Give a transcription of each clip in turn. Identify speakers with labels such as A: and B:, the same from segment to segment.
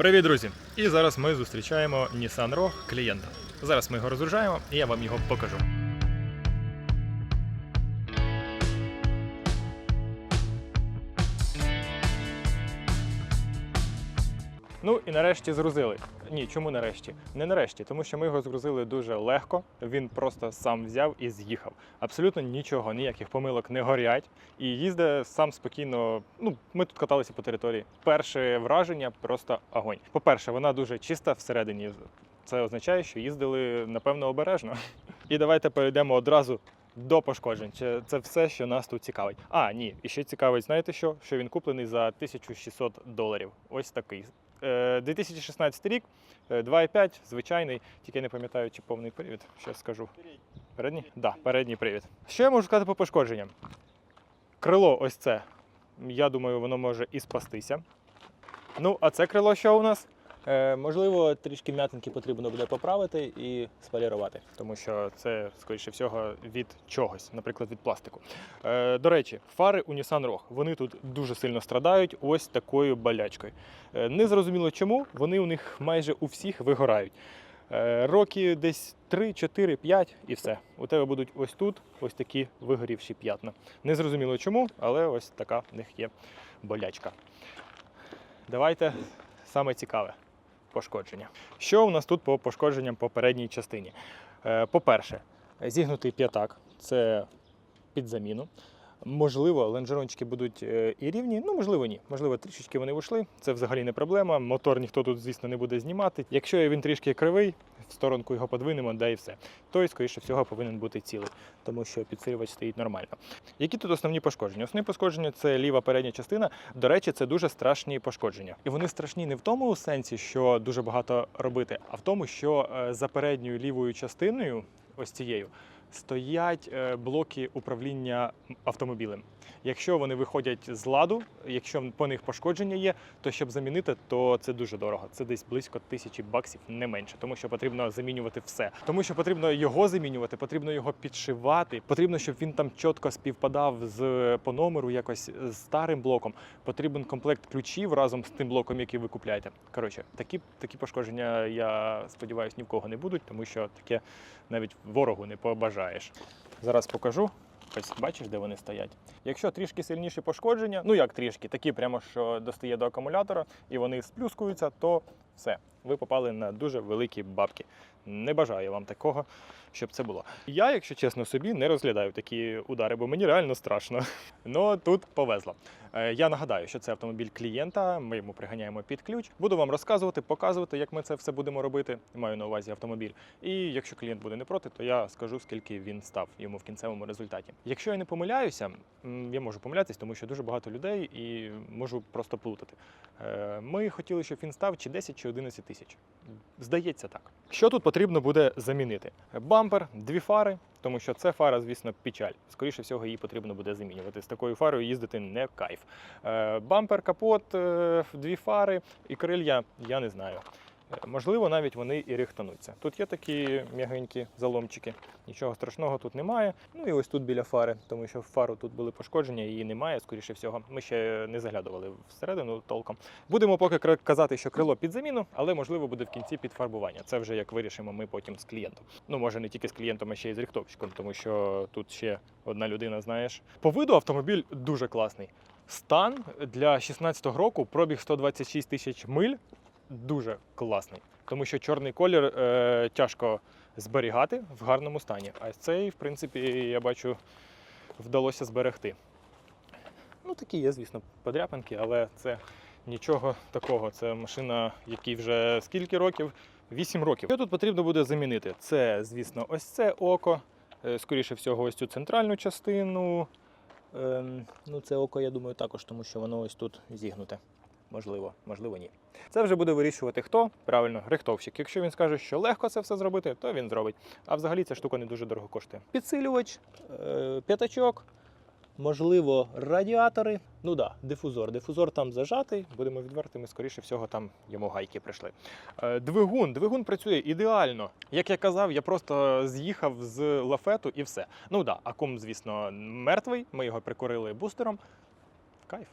A: Привіт, друзі! І зараз ми зустрічаємо Nissan Rogue клієнта. Зараз ми його розгружаємо і я вам його покажу. Ну і нарешті згрузили. Ні, чому нарешті? Не нарешті, тому що ми його згрузили дуже легко. Він просто сам взяв і з'їхав. Абсолютно нічого, ніяких помилок не горять. І їздить сам спокійно. Ну, ми тут каталися по території. Перше враження просто огонь. По-перше, вона дуже чиста всередині. Це означає, що їздили напевно обережно. І давайте перейдемо одразу до пошкоджень. Це- все, що нас тут цікавить. А, ні, і ще цікавить, знаєте що? Що він куплений за 1600 доларів. Ось такий. Е, 2016 рік, е, 2,5, звичайний, тільки не пам'ятаю, чи повний привід. Що скажу. Передній? Так, да, передній привід. Що я можу сказати по пошкодженням? Крило ось це. Я думаю, воно може і спастися. Ну, а це крило що у нас? Е, можливо, трішки м'ятинки потрібно буде поправити і сполірувати, тому що це, скоріше всього, від чогось, наприклад, від пластику. Е, до речі, фари у Nissan Rogue, вони тут дуже сильно страдають ось такою болячкою. Е, не зрозуміло чому, вони у них майже у всіх вигорають. Е, роки десь 3, 4, 5 і все. У тебе будуть ось тут ось такі вигорівші п'ятна. Не зрозуміло чому, але ось така в них є болячка. Давайте саме цікаве пошкодження. Що у нас тут по пошкодженням по передній частині? Е, По-перше, зігнутий п'ятак це під заміну. Можливо, лонжерончики будуть е, і рівні, ну можливо, ні. Можливо, трішечки вони вийшли. Це взагалі не проблема. Мотор ніхто тут, звісно, не буде знімати. Якщо він трішки кривий, сторонку його подвинемо, да і все. Той, скоріше всього, повинен бути цілий, тому що підсилювач стоїть нормально. Які тут основні пошкодження? Основні пошкодження це ліва передня частина. До речі, це дуже страшні пошкодження. І вони страшні не в тому сенсі, що дуже багато робити, а в тому, що е, за передньою лівою частиною, ось цією, стоять е, блоки управління автомобілем. Якщо вони виходять з ладу, якщо по них пошкодження є, то щоб замінити, то це дуже дорого. Це десь близько тисячі баксів, не менше, тому що потрібно замінювати все. Тому що потрібно його замінювати, потрібно його підшивати. Потрібно, щоб він там чітко співпадав з по номеру, якось з старим блоком. Потрібен комплект ключів разом з тим блоком, який ви купляєте. Коротше, такі, такі пошкодження, я сподіваюся, ні в кого не будуть, тому що таке навіть ворогу не побажаєш. Зараз покажу. Ось бачиш, де вони стоять. Якщо трішки сильніші пошкодження, ну як трішки, такі прямо що достає до акумулятора і вони сплюскуються, то все, ви попали на дуже великі бабки. Не бажаю вам такого, щоб це було. Я, якщо чесно, собі не розглядаю такі удари, бо мені реально страшно. Ну тут повезло. Е, Я нагадаю, що це автомобіль клієнта. Ми йому приганяємо під ключ. Буду вам розказувати, показувати, як ми це все будемо робити. Маю на увазі автомобіль. І якщо клієнт буде не проти, то я скажу, скільки він став йому в кінцевому результаті. Якщо я не помиляюся, я можу помилятись, тому що дуже багато людей і можу просто плутати. Е, Ми хотіли, щоб він став чи 10, чи 11 тисяч. Здається так. Що тут потрібно буде замінити? Бампер, дві фари, тому що це фара, звісно, печаль. Скоріше всього, її потрібно буде замінювати. З такою фарою їздити не кайф. Е, Бампер, капот, е, дві фари і крилья я не знаю. Можливо, навіть вони і рихтануться. Тут є такі м'ягенькі заломчики, нічого страшного тут немає. Ну і ось тут біля фари, тому що фару тут були пошкодження, її немає, скоріше всього. Ми ще не заглядували всередину толком. Будемо поки казати, що крило під заміну, але можливо буде в кінці підфарбування. Це вже як вирішимо ми потім з клієнтом. Ну може не тільки з клієнтом, а ще й з рихтовщиком, тому що тут ще одна людина, знаєш. По виду автомобіль дуже класний. Стан для 16-го року пробіг 126 тисяч миль. Дуже класний, тому що чорний колір е, тяжко зберігати в гарному стані. А цей, в принципі, я бачу, вдалося зберегти. Ну, такі є, звісно, подряпинки, але це нічого такого. Це машина, якій вже скільки років? 8 років. Що тут потрібно буде замінити? Це, звісно, ось це око. Е, Скоріше всього, ось цю центральну частину. Ем, ну, це око, я думаю, також, тому що воно ось тут зігнуте. Можливо, можливо, ні. Це вже буде вирішувати хто? Правильно, рихтовщик. Якщо він скаже, що легко це все зробити, то він зробить. А взагалі ця штука не дуже дорого коштує. Підсилювач, е, п'ятачок, можливо, радіатори. Ну да, дифузор. Дифузор там зажатий, будемо відвертими, скоріше всього, там йому гайки прийшли. Е, Двигун. Двигун працює ідеально. Як я казав, я просто з'їхав з лафету і все. Ну да, акум, звісно, мертвий. Ми його прикурили бустером. Кайф.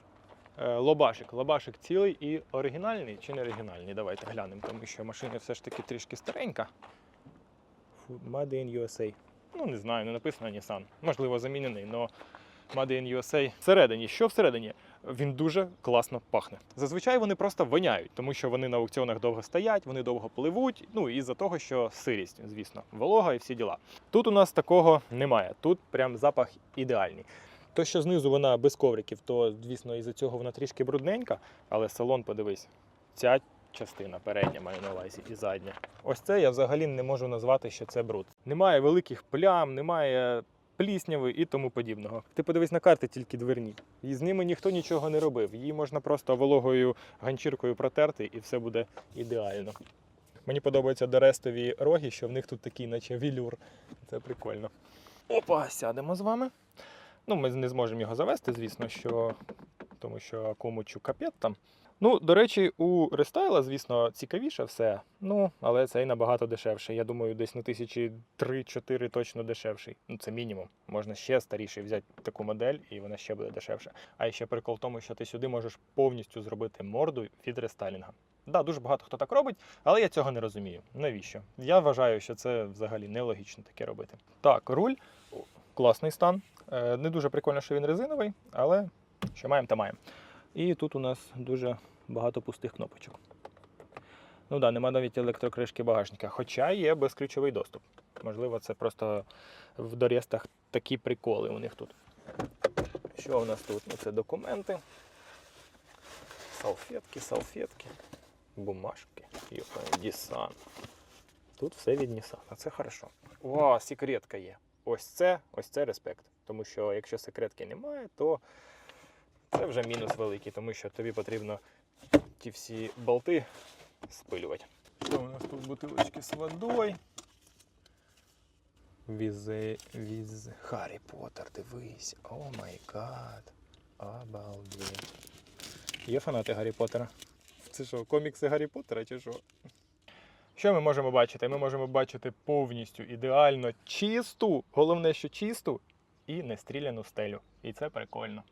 A: Е, Лобашик. Лобашик цілий і оригінальний чи не оригінальний? Давайте глянемо, тому що машина все ж таки трішки старенька. Made in USA. Ну, не знаю, не написано Nissan. Можливо, замінений, але Made in USA. Всередині, що всередині? Він дуже класно пахне. Зазвичай вони просто воняють, тому що вони на аукціонах довго стоять, вони довго пливуть. Ну і за того, що сирість, звісно, волога і всі діла. Тут у нас такого немає. Тут прям запах ідеальний. То, що знизу вона без ковриків, то звісно, із-за цього вона трішки брудненька, але салон, подивись, ця частина передня маю на увазі і задня. Ось це я взагалі не можу назвати, що це бруд. Немає великих плям, немає плісняви і тому подібного. Ти подивись на карти тільки дверні. І з ними ніхто нічого не робив. Її можна просто вологою ганчіркою протерти, і все буде ідеально. Мені подобаються дорестові роги, що в них тут такий, наче вілюр. Це прикольно. Опа, сядемо з вами. Ну, ми не зможемо його завести, звісно, що тому що комучу капет там. Ну, до речі, у рестайла, звісно, цікавіше все. Ну, але цей набагато дешевший. Я думаю, десь на тисячі 3-4 точно дешевший. Ну, це мінімум. Можна ще старіший взяти таку модель, і вона ще буде дешевша. А ще прикол в тому, що ти сюди можеш повністю зробити морду від рестайлінга. Да, дуже багато хто так робить, але я цього не розумію. Навіщо? Я вважаю, що це взагалі нелогічно таке робити. Так, руль класний стан. Е, Не дуже прикольно, що він резиновий, але що маємо, то маємо. І тут у нас дуже багато пустих кнопочок. Ну да, нема навіть електрокришки багажника, хоча є безключовий доступ. Можливо, це просто в дорєстах такі приколи у них тут. Що у нас тут? Ну, це документи, салфетки, салфетки, бумажки. Йоха, Nissan. Тут все від Nissan, це хорошо. О, секретка є. Ось це, ось це респект. Тому що якщо секретки немає, то це вже мінус великий, тому що тобі потрібно ті всі болти спилювати. Що у нас тут бутилочки з водою? Візи, віз Гаррі Поттер, дивись. О май гад. Обалдеть. Є фанати Гаррі Поттера? Це що, комікси Гаррі Поттера чи що? Що ми можемо бачити? Ми можемо бачити повністю ідеально чисту, головне, що чисту і нестріляну стелю. І це прикольно.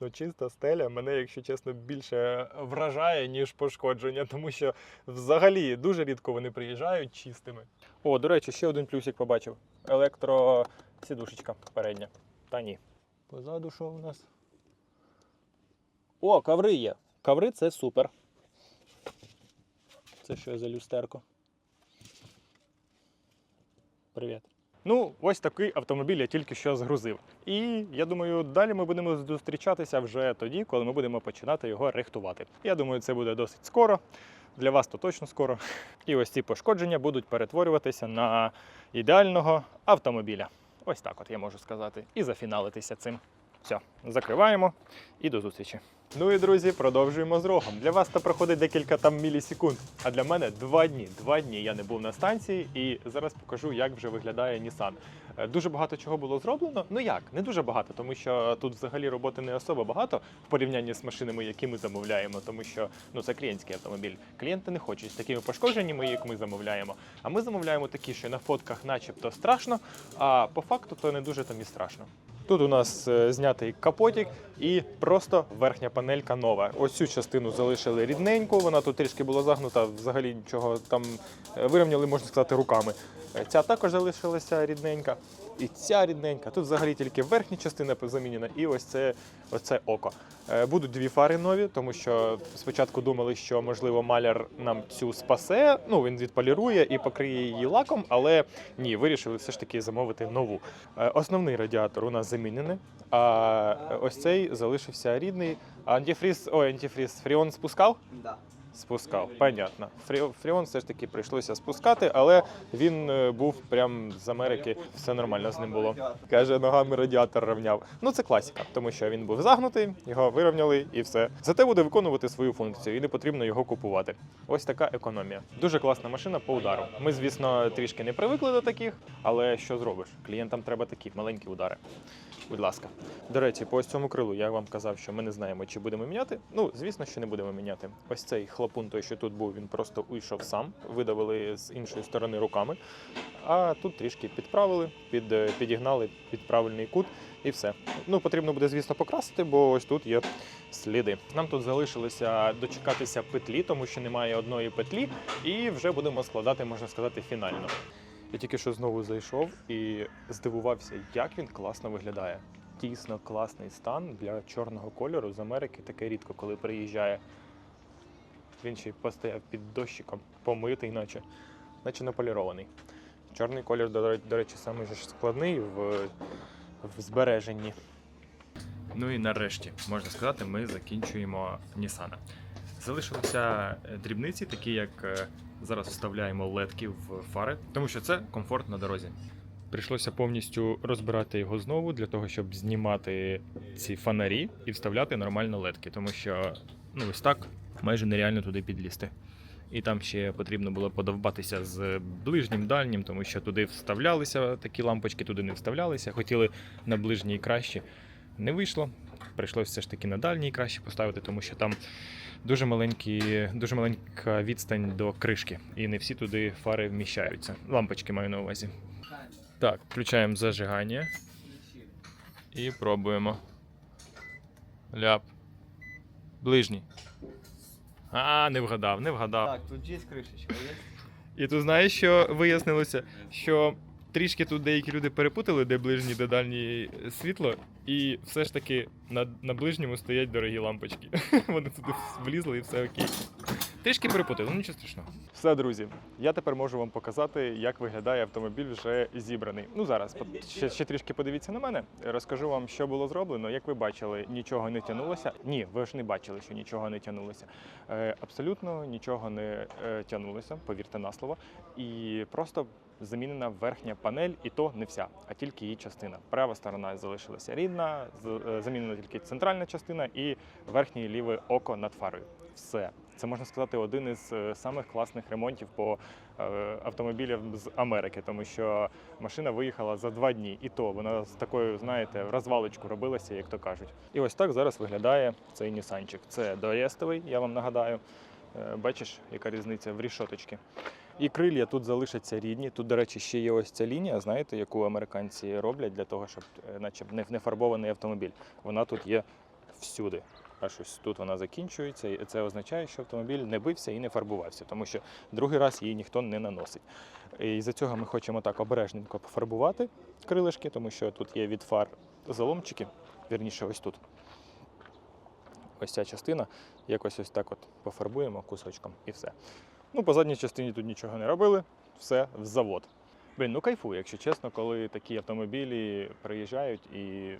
A: Ну, чиста стеля мене, якщо чесно, більше вражає, ніж пошкодження, тому що взагалі дуже рідко вони приїжджають чистими. О, до речі, ще один плюсик побачив. Електросідушечка передня. Та ні. Позаду що у нас? О, коври є. Коври це супер. Це що за люстерко? Привіт. Ну, ось такий автомобіль я тільки що згрузив. І я думаю, далі ми будемо зустрічатися вже тоді, коли ми будемо починати його рихтувати. Я думаю, це буде досить скоро. Для вас то точно скоро. І ось ці пошкодження будуть перетворюватися на ідеального автомобіля. Ось так от я можу сказати. І зафіналитися цим. Все, закриваємо і до зустрічі. Ну і друзі, продовжуємо з рогом. Для вас це проходить декілька там мілісекунд, а для мене два дні. Два дні я не був на станції, і зараз покажу, як вже виглядає Nissan. Е, Дуже багато чого було зроблено. Ну як, не дуже багато, тому що тут взагалі роботи не особо багато в порівнянні з машинами, які ми замовляємо, тому що ну це клієнтський автомобіль. Клієнти не хочуть з такими пошкодженнями, як ми замовляємо. А ми замовляємо такі, що на фотках, начебто, страшно, а по факту то не дуже там і страшно. Тут у нас е, знятий капотик і просто верхня панелька нова. Ось цю частину залишили рідненьку, вона тут трішки була загнута, взагалі нічого там е, вирівняли, можна сказати, руками. Е, Ця також залишилася рідненька. І ця рідненька. Тут взагалі тільки верхня частина замінена, і ось це оце око. Е, Будуть дві фари нові, тому що спочатку думали, що можливо маляр нам цю спасе. Ну він відполірує і покриє її лаком, але ні, вирішили все ж таки замовити нову. Е, Основний радіатор у нас замінений, а ось цей залишився рідний. Антифріз, ой, антифріз, фріон спускав?
B: Да.
A: Спускав, понятно. Фріон все ж таки прийшлося спускати, але він е, був прям з Америки, все нормально з ним було. Каже, ногами радіатор рівняв. Ну це класика, тому що він був загнутий, його вирівняли і все. Зате буде виконувати свою функцію і не потрібно його купувати. Ось така економія. Дуже класна машина по удару. Ми, звісно, трішки не привикли до таких, але що зробиш? Клієнтам треба такі маленькі удари. Будь ласка. До речі, по ось цьому крилу я вам казав, що ми не знаємо, чи будемо міняти. Ну, звісно, що не будемо міняти. Ось цей хлопун, той, що тут був, він просто уйшов сам, видавили з іншої сторони руками. А тут трішки підправили, під, е, підігнали під правильний кут і все. Ну, потрібно буде, звісно, покрасити, бо ось тут є сліди. Нам тут залишилося дочекатися петлі, тому що немає одної петлі, і вже будемо складати, можна сказати, фінально. Я тільки що знову зайшов і здивувався, як він класно виглядає. Дійсно класний стан для чорного кольору з Америки таке рідко, коли приїжджає. Він ще й постояв під дощиком, помитий, наче, наче наполірований. Чорний колір, до, речі, саме ж складний в, в збереженні. Ну і нарешті, можна сказати, ми закінчуємо Нісана. Залишилися е, дрібниці, такі як е, зараз вставляємо ледки в фари, тому що це комфорт на дорозі. Прийшлося повністю розбирати його знову для того, щоб знімати ці фонарі і вставляти нормально ледки, тому що ну ось так майже нереально туди підлізти. І там ще потрібно було подовбатися з ближнім дальнім, тому що туди вставлялися такі лампочки, туди не вставлялися. Хотіли на ближній краще. Не вийшло. Прийшлося все ж таки на дальній краще поставити, тому що там дуже маленькі, дуже маленька відстань до кришки, і не всі туди фари вміщаються. Лампочки маю на увазі. Так, включаємо зажигання і пробуємо. Ляп. Ближній. А, не вгадав, не вгадав.
B: Так, тут є кришечка, є?
A: І тут знаєш, що вияснилося, що трішки тут деякі люди перепутали, де ближнє, де дальнє світло, і все ж таки на, на ближньому стоять дорогі лампочки. Вони туди влізли і все окей. Трішки перепутали, ну нічого страшного. Все, друзі. Я тепер можу вам показати, як виглядає автомобіль вже зібраний. Ну зараз ще, ще трішки подивіться на мене. Розкажу вам, що було зроблено. Як ви бачили, нічого не тягнулося. Ні, ви ж не бачили, що нічого не тягнулося. Е, абсолютно нічого не е, тягнулося, повірте на слово. І просто замінена верхня панель, і то не вся, а тільки її частина. Права сторона залишилася рідна, е, замінена тільки центральна частина і верхнє ліве око над фарою. Все. Це можна сказати один із е, самих класних ремонтів по е, автомобілям з Америки, тому що машина виїхала за два дні, і то вона з такою, знаєте, розвалочку робилася, як то кажуть. І ось так зараз виглядає цей Нісанчик. Це доєстовий, я вам нагадаю. Е, Бачиш, яка різниця в рішоточці. І крилля тут залишаться рідні. Тут, до речі, ще є ось ця лінія, знаєте, яку американці роблять для того, щоб наче не фарбований автомобіль. Вона тут є всюди. Аж ось тут вона закінчується, і це означає, що автомобіль не бився і не фарбувався, тому що другий раз її ніхто не наносить. І за цього ми хочемо так обережненько пофарбувати крилишки, тому що тут є від фар заломчики, вірніше, ось тут. Ось ця частина, якось ось так от пофарбуємо кусочком і все. Ну, по задній частині тут нічого не робили, все в завод. Блін, ну кайфую, якщо чесно, коли такі автомобілі приїжджають і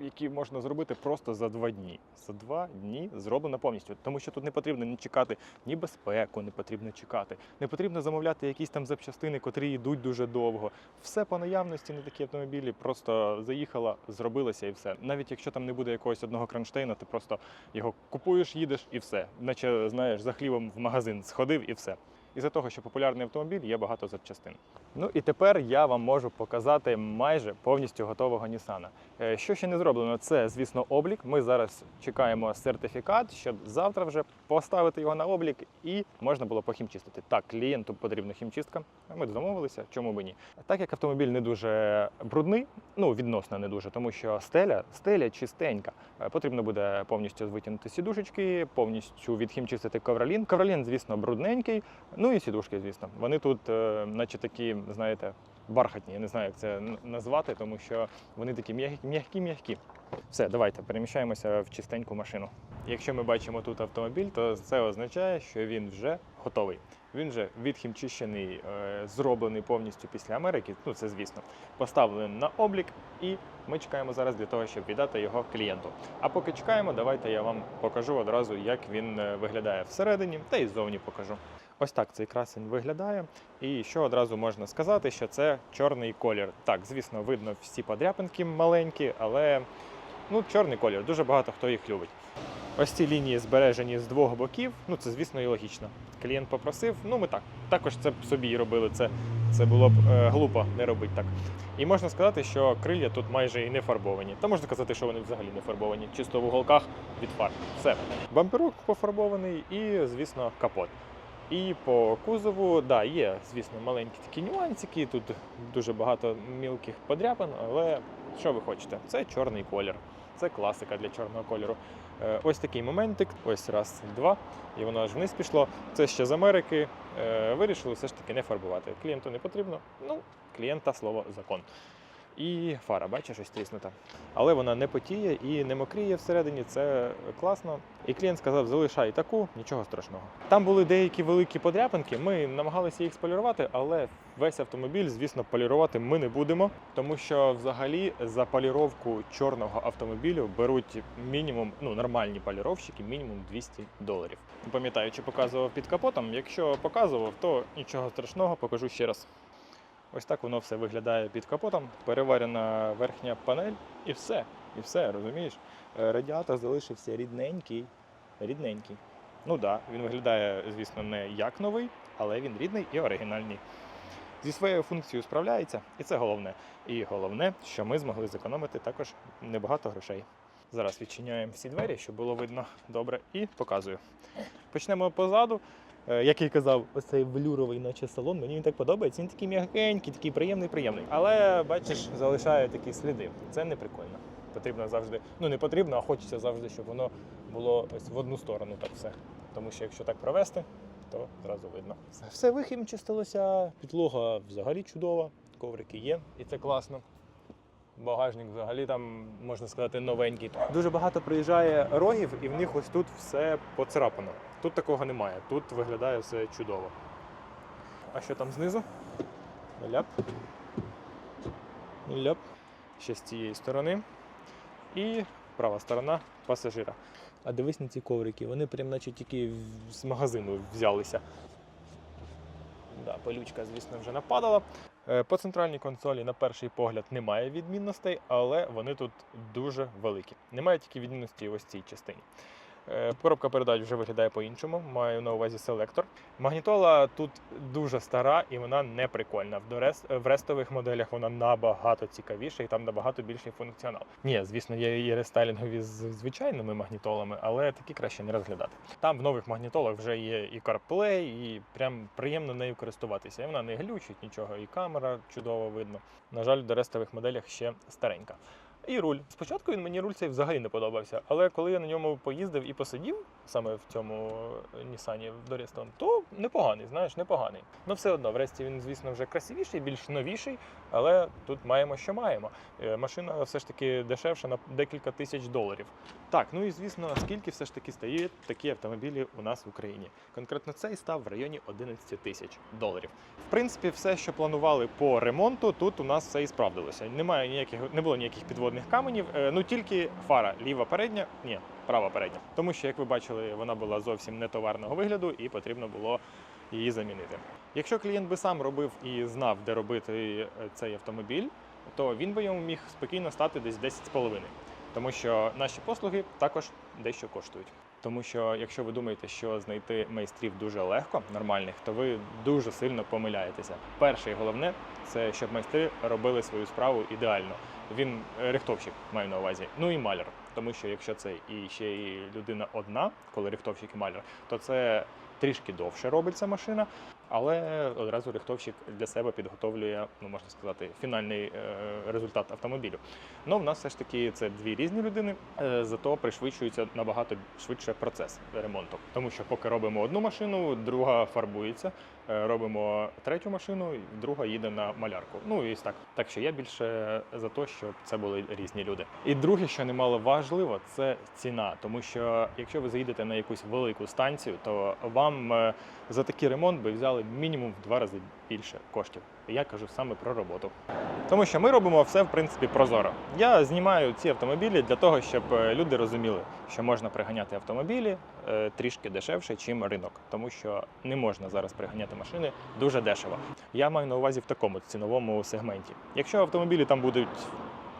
A: які можна зробити просто за два дні. За два дні зроблено повністю. Тому що тут не потрібно ні чекати ні безпеку, не потрібно чекати, не потрібно замовляти якісь там запчастини, котрі йдуть дуже довго. Все по наявності на такі автомобілі просто заїхала, зробилося і все. Навіть якщо там не буде якогось одного кронштейна, ти просто його купуєш, їдеш і все. Наче знаєш, за хлібом в магазин сходив і все. Із-за того, що популярний автомобіль, є багато запчастин. Ну і тепер я вам можу показати майже повністю готового Нісана. Е, Що ще не зроблено, це, звісно, облік. Ми зараз чекаємо сертифікат, щоб завтра вже поставити його на облік і можна було похімчистити. Так, клієнту потрібна хімчистка. Ми домовилися, чому б ні. Так як автомобіль не дуже брудний, ну відносно не дуже, тому що стеля, стеля чистенька. Е, Потрібно буде повністю витягнути сідушечки, повністю відхімчистити ковролін. Ковролін, звісно, брудненький. Ну і сідушки, звісно. Вони тут, е, наче такі, знаєте, бархатні. Я не знаю, як це назвати, тому що вони такі м'які, м'які, м'які. Все, давайте переміщаємося в чистеньку машину. Якщо ми бачимо тут автомобіль, то це означає, що він вже готовий. Він вже відхімчищений, е, зроблений повністю після Америки. Ну це звісно, поставлений на облік, і ми чекаємо зараз для того, щоб віддати його клієнту. А поки чекаємо, давайте я вам покажу одразу, як він е, виглядає всередині, та й ззовні покажу. Ось так цей красень виглядає. І що одразу можна сказати, що це чорний колір. Так, звісно, видно всі подряпинки маленькі, але ну, чорний колір. Дуже багато хто їх любить. Ось ці лінії збережені з двох боків. Ну це звісно і логічно. Клієнт попросив. Ну ми так також це б собі робили. Це, це було б е, глупо не робити так. І можна сказати, що крилля тут майже і не фарбовані. Та можна казати, що вони взагалі не фарбовані, чисто в уголках від фар. Все. Бамперок пофарбований і, звісно, капот. І по кузову, да, є, звісно, маленькі такі нюансики. Тут дуже багато мілких подряпин, але що ви хочете? Це чорний колір. Це класика для чорного кольору. Е, Ось такий моментик, ось раз, два, і воно аж вниз пішло. Це ще з Америки. Е, Вирішили все ж таки не фарбувати. Клієнту не потрібно. Ну, клієнта слово закон. І фара, бачиш, ось тріснута. Але вона не потіє і не мокріє всередині, це класно. І клієнт сказав, залишай таку, нічого страшного. Там були деякі великі подряпинки, ми намагалися їх сполірувати, але весь автомобіль, звісно, полірувати ми не будемо, тому що взагалі за поліровку чорного автомобілю беруть мінімум, ну нормальні поліровщики, мінімум 200 доларів. Пам'ятаю, чи показував під капотом. Якщо показував, то нічого страшного, покажу ще раз. Ось так воно все виглядає під капотом. Переварена верхня панель і все. І все, розумієш? Е, Радіатор залишився рідненький. Рідненький. Ну так, да, він виглядає, звісно, не як новий, але він рідний і оригінальний. Зі своєю функцією справляється, і це головне. І головне, що ми змогли зекономити також небагато грошей. Зараз відчиняємо всі двері, щоб було видно добре, і показую. Почнемо позаду. Е, Як я казав, оцей велюровий, наче салон, мені він так подобається. Він такий м'ягенький, такий приємний, приємний. Але бачиш, залишає такі сліди. Це не прикольно. Потрібно завжди, ну не потрібно, а хочеться завжди, щоб воно було ось в одну сторону так все. Тому що якщо так провести, то зразу видно. Все, все вихімчистилося, підлога взагалі чудова, коврики є, і це класно. Багажник взагалі там, можна сказати, новенький. Дуже багато приїжджає рогів, і в них ось тут все поцарапано. Тут такого немає. Тут виглядає все чудово. А що там знизу? Ляп. Ляп. Ще з цієї сторони. І права сторона пасажира. А дивись на ці коврики, вони прям наче тільки з магазину взялися. Да, пилючка, звісно, вже нападала. Е, По центральній консолі, на перший погляд, немає відмінностей, але вони тут дуже великі. Немає тільки відмінності ось цій частині. Е, Коробка передач вже виглядає по-іншому, маю на увазі селектор. Магнітола тут дуже стара і вона не прикольна. В, дорес... в рестових моделях вона набагато цікавіша і там набагато більший функціонал. Ні, звісно, є і рестайлінгові з звичайними магнітолами, але такі краще не розглядати. Там в нових магнітолах вже є і CarPlay, і прям приємно нею користуватися. І вона не глючить нічого, і камера чудово видно. На жаль, в дорестових моделях ще старенька. І руль. Спочатку він мені руль цей взагалі не подобався, але коли я на ньому поїздив і посидів саме в цьому е, Нісані Дорестон, то непоганий, знаєш, непоганий. Ну все одно, врешті він, звісно, вже красивіший, більш новіший, але тут маємо, що маємо. Е, Машина все ж таки дешевша на декілька тисяч доларів. Так, ну і звісно, скільки все ж таки стають такі автомобілі у нас в Україні? Конкретно цей став в районі 11 тисяч доларів. В принципі, все, що планували по ремонту, тут у нас все і справдилося. Немає ніяких, не було ніяких підводних каменів, е, ну тільки фара ліва передня, ні, права передня. Тому що, як ви бачили, вона була зовсім не товарного вигляду і потрібно було її замінити. Якщо клієнт би сам робив і знав, де робити е, цей автомобіль, то він би йому міг спокійно стати десь 10,5. Тому що наші послуги також дещо коштують. Тому що якщо ви думаєте, що знайти майстрів дуже легко, нормальних, то ви дуже сильно помиляєтеся. Перше і головне це щоб майстри робили свою справу ідеально. Він е, рихтовщик маю на увазі. Ну і маляр. Тому що якщо це і ще і людина одна, коли рихтовщик і маляр, то це трішки довше робиться машина, але одразу рихтовщик для себе підготовлює, ну можна сказати, фінальний е, результат автомобілю. Ну, в нас все ж таки це дві різні людини, е, зато пришвидшується набагато швидше процес ремонту. Тому що поки робимо одну машину, друга фарбується, робимо третю машину, друга їде на малярку. Ну і так. Так що я більше за те, щоб це були різні люди. І друге, що немало важливо, це ціна. Тому що якщо ви заїдете на якусь велику станцію, то вам е, за такий ремонт би взяли мінімум в два рази більше коштів. Я кажу саме про роботу. Тому що ми робимо все в принципі прозоро. Я знімаю ці автомобілі для того, щоб е, люди розуміли, що можна приганяти автомобілі е, трішки дешевше, чим ринок, тому що не можна зараз приганяти машини дуже дешево. Я маю на увазі в такому ціновому сегменті. Якщо автомобілі там будуть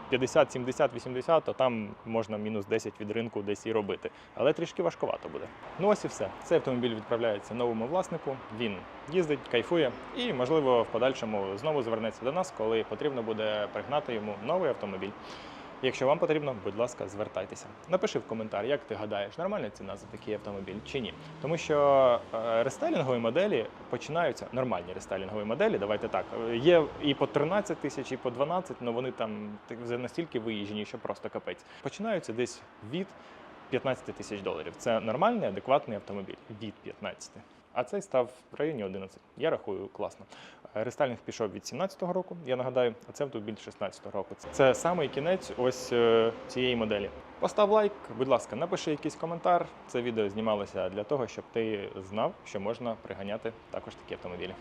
A: 50, 70, 80, то там можна мінус 10 від ринку десь і робити. Але трішки важкувато буде. Ну ось і все. Цей автомобіль відправляється новому власнику. Він їздить, кайфує і, можливо, в подальшому знову звернеться до нас, коли потрібно буде пригнати йому новий автомобіль. Якщо вам потрібно, будь ласка, звертайтеся. Напиши в коментар, як ти гадаєш, нормальна ціна за такий автомобіль чи ні. Тому що е, рестайлінгові моделі починаються нормальні рестайлінгові моделі. Давайте так. Є і по 13 тисяч, і по 12, але вони там настільки виїжджені, що просто капець. Починаються десь від 15 тисяч доларів. Це нормальний, адекватний автомобіль від 15. А цей став в районі 11. Я рахую класно. Рестальних пішов від 17-го року, я нагадаю, а це автомобіль 16-го року. Це самий кінець ось е, цієї моделі. Постав лайк, будь ласка, напиши якийсь коментар. Це відео знімалося для того, щоб ти знав, що можна приганяти також такі автомобілі.